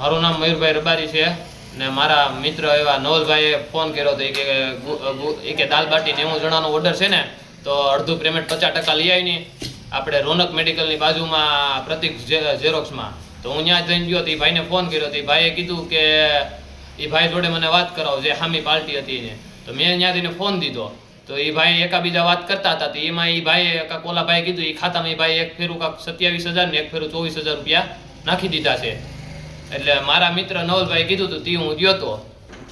મારું નામ મયુરભાઈ રબારી છે ને મારા મિત્ર એવા નવલભાઈએ ફોન કર્યો હતો એ કે દાલ બાટી નેવું જણાનો ઓર્ડર છે ને, તો અડધું પેમેન્ટ પચાસ ટકા લઈ આવી આપણે રોનક મેડિકલની બાજુમાં પ્રતિક ઝેરોક્સમાં તો હું ત્યાં જઈને ગયો તો એ ભાઈને ફોન કર્યો તો એ ભાઈએ કીધું કે એ ભાઈ જોડે મને વાત કરાવો, જે હામી પાર્ટી હતી એને. તો મેં ત્યાંથી ફોન દીધો. તો એ ભાઈ એકાબીજા વાત કરતા હતા તો એમાં એ ભાઈએ કાંક ઓલા ભાઈ કીધું એ ખાતામાં એ ભાઈ એક ફેરું કાંક સત્યાવીસ હજાર ને એક ફેરું ચોવીસ હજાર રૂપિયા નાખી દીધા છે. એટલે મારા મિત્ર નવલભાઈ કીધું હતું તે હું ગયો તો.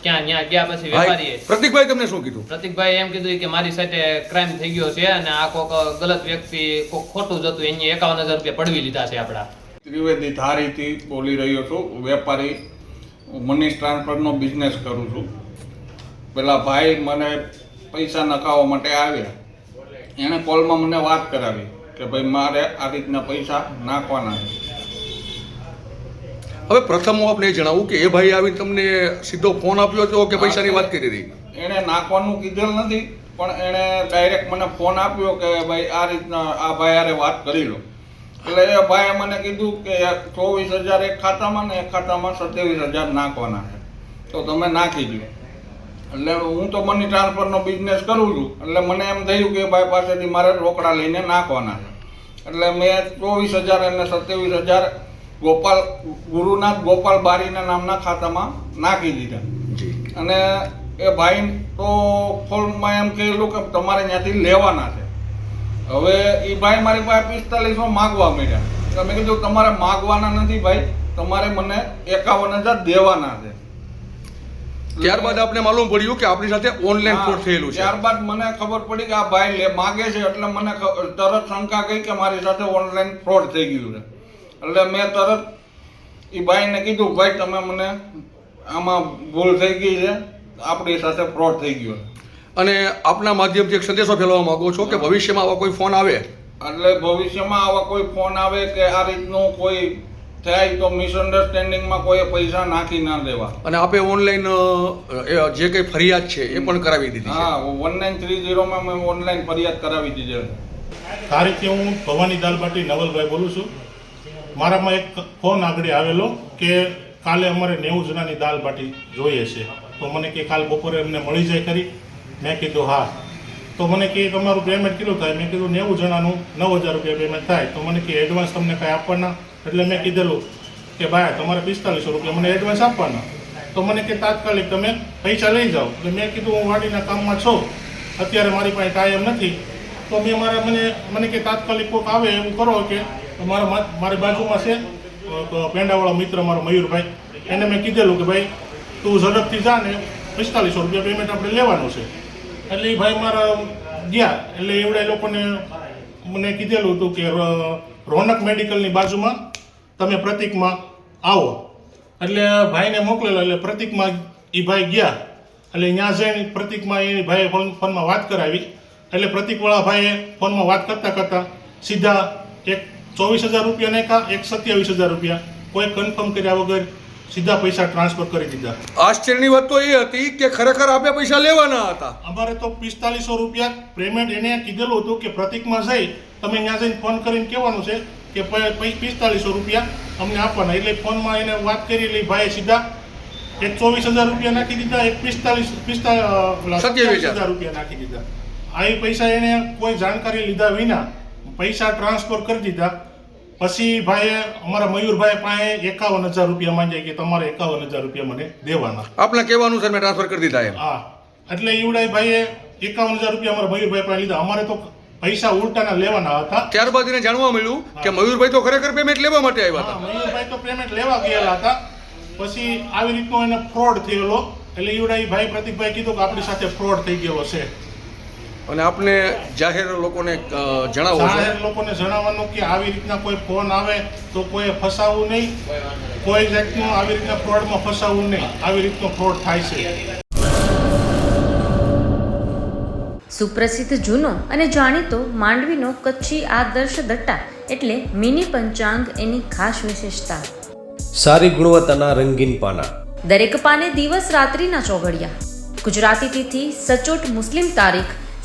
ત્યાં ત્યાં ગયા પછી વેપારીએ. પ્રતિકભાઈ તમને શું કીધું? પ્રતિકભાઈ એમ કીધું કે મારી સાથે ક્રાઇમ થઈ ગયો છે અને આ કોક ગલત વ્યક્તિ કોક ખોટું જ હતું એની એકાવન હજાર રૂપિયા પડવી લીધા છે આપણા. ત્રિવેદી ધારીથી બોલી રહ્યો છું વેપારી મની ટ્રાન્સફરનો બિઝનેસ કરું છું. પેલા ભાઈ મને પૈસા નખાવવા માટે આવ્યા. એણે કોલમાં મને વાત કરાવી કે ભાઈ મારે આ રીતના પૈસા નાખવાના છે. હવે પ્રથમ હું આપને એ જણાવું કે એ ભાઈ આવીને તમને સીધો ફોન આપ્યો હતો કે પૈસાની વાત કરી હતી? એણે નાખવાનું કીધેલ નથી, પણ એણે ડાયરેક્ટ મને ફોન આપ્યો કે ભાઈ આ રીતના આ ભાઈ હારે વાત કરી લો. એટલે એ ભાઈએ મને કીધું કે ચોવીસ હજાર એક ખાતામાં ને એક ખાતામાં સત્યાવીસ હજાર નાખવાના છે. તો તમે નાખી દો એટલે હું તો મની ટ્રાન્સફરનો બિઝનેસ કરું છું. એટલે મને એમ થયું કે ભાઈ પાસેથી મારે રોકડા લઈને નાખવાના છે. એટલે મેં ચોવીસ હજાર અને સત્યાવીસ હજાર ગોપાલ ગુરુનાથ ગોપાલ બારીના નામના ખાતામાં નાખી દીધા. અને એ ભાઈ તો ફોનમાં એમ કહેલું કે તમારે ત્યાંથી લેવાના છે. હવે એ ભાઈ મારી પાસે પિસ્તાલીસો માગવા માંડ્યા. તો મેં કીધું તમારે માગવાના નથી ભાઈ તમારે મને એકાવન હજાર દેવાના છે. ત્યારબાદ આપણે માલુમ પડ્યું કે આપણી સાથે ઓનલાઈન ફ્રોડ થયેલું છે. ત્યારબાદ મને ખબર પડી કે આ ભાઈ લે માગે છે એટલે મને તરત શંકા ગઈ કે મારી સાથે ઓનલાઈન ફ્રોડ થઈ ગયું છે. એટલે મેં તરત એ ભાઈને કીધું ભાઈ તમે મને આમાં ભૂલ થઈ ગઈ છે. આપણી સાથે ફ્રોડ થઈ ગયો અને આપના માધ્યમથી એક સંદેશો ફેલાવવા માંગો છો કે ભવિષ્યમાં આવા કોઈ ફોન આવે? એટલે ભવિષ્યમાં આવા કોઈ ફોન આવે કે આ રીતનું કોઈ થાય તો મિસઅન્ડરસ્ટેન્ડિંગમાં કોઈ પૈસા નાખી ના દેવા. અને આપે ઓનલાઈન જે કંઈ ફરિયાદ છે એ પણ કરાવી દીધી હા વન નાઇન થ્રી ઝીરોમાં મેં ઓનલાઈન ફરિયાદ કરાવી દીધી છે. તારીખે હું ભવાની દાલબાટી નવલભાઈ બોલું છું. મારામાં એક ફોન આગળ આવેલો કે કાલે અમારે નેવું જણાની દાલ બાટી જોઈએ છે. તો મને કે કાલ બપોરે અમને મળી જાય ખરી? મેં કીધું, હા. તો મને કે તમારું પેમેન્ટ કેટલું થાય? મેં કીધું, નેવું જણાનું, નવ હજાર રૂપિયા પેમેન્ટ થાય. તો મને કે એડવાન્સ તમને કાંઈ આપવાના? એટલે મેં કીધેલું કે, ભાઈ, તમારે પિસ્તાલીસો રૂપિયા મને એડવાન્સ આપવાના. તો મને કે, તાત્કાલિક તમે પૈસા લઈ જાઓ. એટલે મેં કીધું, હું વાડીના કામમાં છું. અત્યારે મારી પાસે ટાઈમ નથી. તો મેં મારા મને મને કે, તાત્કાલિક કોઈક આવે એવું કરો કે મારા મારી બાજુમાં છે. પેંડાવાળો મિત્ર મારો મયુરભાઈ. એને મેં કીધેલું કે ભાઈ, તું ઝડપથી જા ને પિસ્તાલીસો રૂપિયા પેમેન્ટ આપણે લેવાનું છે. એટલે એ ભાઈ મારા ગયા. એટલે એવડા લોકોને મને કીધેલું હતું કે રોનક મેડિકલની બાજુમાં તમે પ્રતિકમાં આવો. એટલે ભાઈને મોકલેલો, એટલે પ્રતિકમાં એ ભાઈ ગયા. એટલે ત્યાં જઈને પ્રતિકમાં એ ભાઈએ ફોન, ફોનમાં વાત કરાવી. એટલે પ્રતિકવાળા ભાઈએ ફોનમાં વાત કરતાં કરતાં સીધા એક ચોવીસ હજાર રૂપિયાને કાં એક સત્યાવીસ હજાર રૂપિયા. કોઈ કન્ફર્મ કર્યા વગર સીધા પૈસા ટ્રાન્સફર કરી દીધા. આશ્ચર્યની વાત તો એ હતી કે ખરેખર આપે પૈસા લેવાના હતા. અમારે તો પિસ્તાલીસો રૂપિયા પેમેન્ટ એને કીધેલું હતું કે પ્રતિકમાં જઈ તમે ત્યાં જઈને ફોન કરીને કહેવાનું છે કે પિસ્તાલીસો રૂપિયા અમને આપવાના. એટલે ફોનમાં એને વાત કરી એટલે ભાઈ સીધા એક ચોવીસ હજાર રૂપિયા નાખી દીધા એક પિસ્તાલીસ પિસ્તાલીસ સત્યાવીસ હજાર. રૂપિયા નાખી દીધા. આ પૈસા એને કોઈ જાણકારી લીધા વિના પૈસા ટ્રાન્સફર કરી દીધા. પછી ભાઈએ અમારા મયુરભાઈ પાસે એકાવન હજાર રૂપિયા માંગ્યા કે તમારે એકાવન હજાર રૂપિયા મને દેવાના. આપણે કહેવાનું સર મેં ટ્રાન્સફર કરી દીધા એમ. હા. એટલે ઈવડાઈ ભાઈએ એકાવન હજાર રૂપિયા અમારા મયુરભાઈ પાસે લીધા. અમારે તો પૈસા ઉલટાના લેવાના હતા. ત્યારબાદ એને જાણવા મળ્યું કે મયુરભાઈ તો ખરેખર પેમેન્ટ લેવા માટે આવ્યા હતા. મયુરભાઈ તો પેમેન્ટ લેવા ગયેલા હતા. પછી આવી રીતનો એને ફ્રોડ થયેલો. એટલે ઈવડાઈ ભાઈ પ્રતિકભાઈ કીધું કે આપણી સાથે ફ્રોડ થઈ ગયેલો છે. અને આપને જાહેર લોકોને જણાવો જાહેર લોકોને જણાવવાનું કે આવી રીતના કોઈ ફોન આવે તો કોઈ ફસાવવું નહીં. કોઈ જાતનું આવી રીતના ફ્રોડમાં ફસાવવું નહીં. આવી રીતનો ફ્રોડ થાય છે. સુપ્રસિદ્ધ જૂનો અને જાણીતો માંડવીનો કચ્છી આદર્શ દટ્ટા એટલે મિની પંચાંગ એની ખાસ વિશેષતા. સારી ગુણવત્તાના રંગીન પાના. દરેક પાને દિવસ રાત્રિના ચોઘડિયા. ગુજરાતી તિથિ સચોટ મુસ્લિમ તારીખ